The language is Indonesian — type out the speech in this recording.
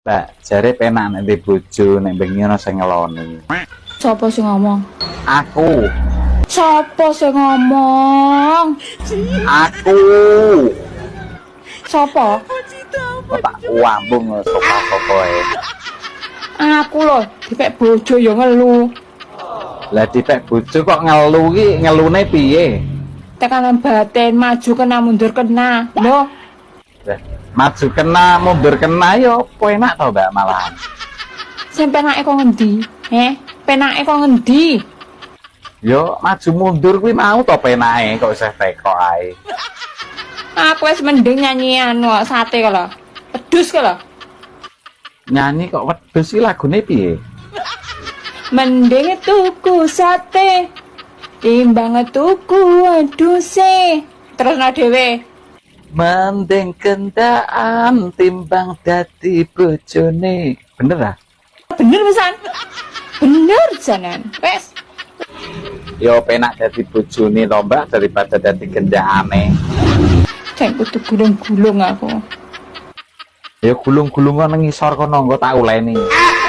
Mbak, jare penak nek di bojo nek bengi ana sing ngeloni. Sopo sing ngomong? Aku, Sopo sing ngomong? aku. Sopo? Tak wambung sapa-sapa ae. Aku loh, dipek bojo ya ngelu. Lah dipek bojo kok ngelu ki ngelune piye? Tekanan batin maju kena mundur kena. Loh, maju kena mundur kena yo apa enak to Mbak malahan. sing penake kok ngendi? Eh, penake kok ngendi? Yo maju mundur kuwi mau to penake kok isih teko ae. Aku wis mending nyanyi anu kok, sate kalau. Pedus kalau. Nyanyi kok wedhus iki lagune piye? Mending tuku sate timbang tuku wedhuse. Terus no dhewe. Mending kendaan timbang dadi bojone. Bener ah? Bener pisan. Bener janan. Wes, Yo penak dadi bojone to Mbak daripada dadi kendakane. Cek kudu gulung-gulung aku. Ya gulung-gulungan ngisor kono engko tak uleni. Eh,